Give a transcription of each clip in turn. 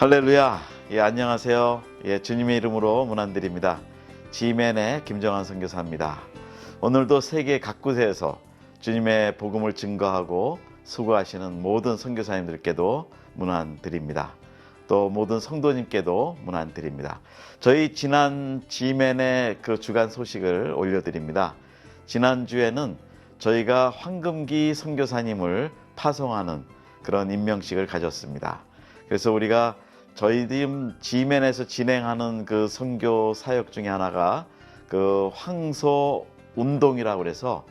할렐루야. 예, 안녕하세요. 예, 주님의 이름으로 문안드립니다. 지맨의 김정환 선교사입니다. 오늘도 세계 각곳에서 주님의 복음을 증거하고 수고하시는 모든 선교사님들께도 문안드립니다. 또 모든 성도님께도 문안드립니다. 저희 지난 지맨의 그 주간 소식을 올려드립니다. 지난주에는 저희가 황금기 선교사님을 파송하는 그런 임명식을 가졌습니다. 그래서 우리가 저희 팀 지맨에서 진행하는 그 선교 사역 중에 하나가 그 황소 운동이라고 그래서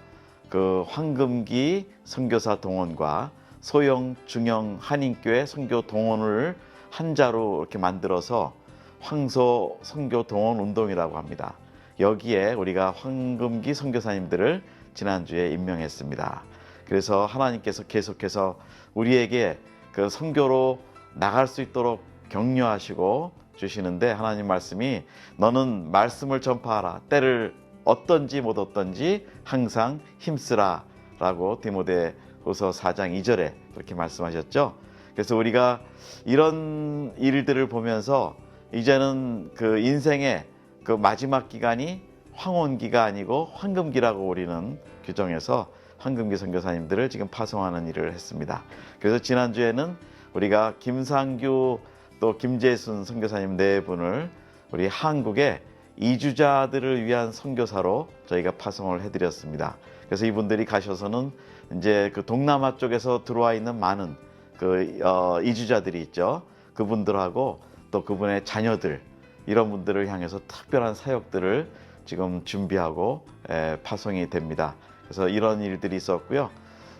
그 황금기 선교사 동원과 소형 중형 한인교회 선교 동원을 한자로 이렇게 만들어서 황소 선교 동원 운동이라고 합니다. 여기에 우리가 황금기 선교사님들을 지난주에 임명했습니다. 그래서 하나님께서 계속해서 우리에게 그 선교로 나갈 수 있도록 격려하시고 주시는데 하나님 말씀이 너는 말씀을 전파하라 때를 어떤지 못 어떤지 항상 힘쓰라 라고 디모데후서 4장 2절에 그렇게 말씀하셨죠. 그래서 우리가 이런 일들을 보면서 이제는 그 인생의 그 마지막 기간이 황혼기가 아니고 황금기라고 우리는 규정해서 황금기 선교사님들을 지금 파송하는 일을 했습니다. 그래서 지난주에는 우리가 김상규 또 김재순 선교사님 네 분을 우리 한국의 이주자들을 위한 선교사로 저희가 파송을 해드렸습니다. 그래서 이분들이 가셔서는 이제 그 동남아 쪽에서 들어와 있는 많은 그 어, 이주자들이 있죠. 그분들하고 또 그분의 자녀들 이런 분들을 향해서 특별한 사역들을 지금 준비하고 에, 파송이 됩니다. 그래서 이런 일들이 있었고요.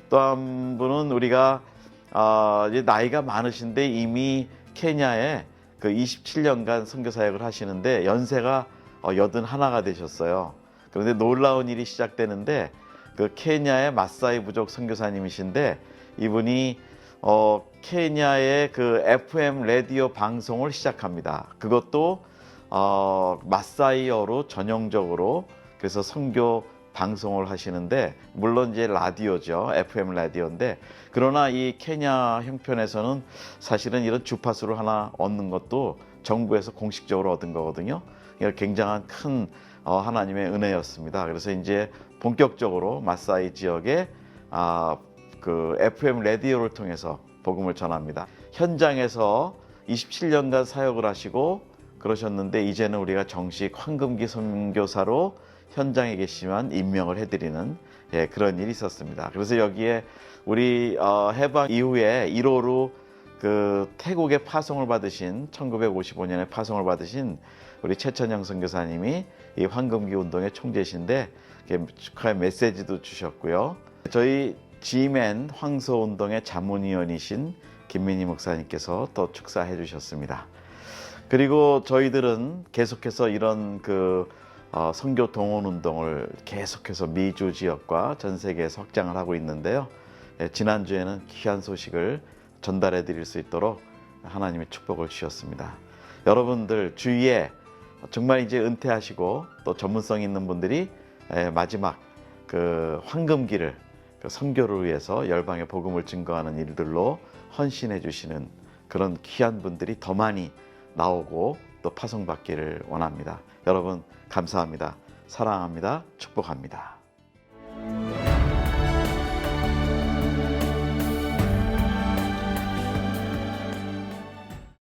또 한 분은 우리가 어, 이제 나이가 많으신데 이미 케냐에 그 27년간 선교 사역을 하시는데 연세가 어, 81가 되셨어요. 그런데 놀라운 일이 시작되는데 그 케냐의 마사이 부족 선교사님이신데 이분이 어, 케냐의 그 FM 라디오 방송을 시작합니다. 그것도 어, 마사이어로 전형적으로 그래서 선교 방송을 하시는데 물론 이제 라디오죠. FM 라디오인데 그러나 이 케냐 형편에서는 사실은 이런 주파수를 하나 얻는 것도 정부에서 공식적으로 얻은 거거든요. 굉장한 큰 어, 하나님의 은혜였습니다. 그래서 이제 본격적으로 마사이 지역에 아, 그 FM 라디오를 통해서 복음을 전합니다. 현장에서 27년간 사역을 하시고 그러셨는데 이제는 우리가 정식 황금기 선교사로 현장에 계시면 임명을 해드리는 예, 그런 일이 있었습니다. 그래서 여기에 우리 어, 해방 이후에 1호로 그 태국에 파송을 받으신 1955년에 파송을 받으신 우리 최천영 선교사님이 이 황금기 운동의 총재신데 축하의 메시지도 주셨고요. 저희 지맨 황소 운동의 자문위원이신 김민희 목사님께서 또 축사해 주셨습니다. 그리고 저희들은 계속해서 이런 그 어, 선교 동원 운동을 계속해서 미주 지역과 전 세계에서 확장을 하고 있는데요. 예, 지난주에는 귀한 소식을 전달해 드릴 수 있도록 하나님의 축복을 주셨습니다. 여러분들 주위에 정말 이제 은퇴하시고 또 전문성 있는 분들이 예, 마지막 그 황금기를 그 선교를 위해서 열방의 복음을 증거하는 일들로 헌신해 주시는 그런 귀한 분들이 더 많이 나오고 또 파송받기를 원합니다. 여러분 감사합니다. 사랑합니다. 축복합니다.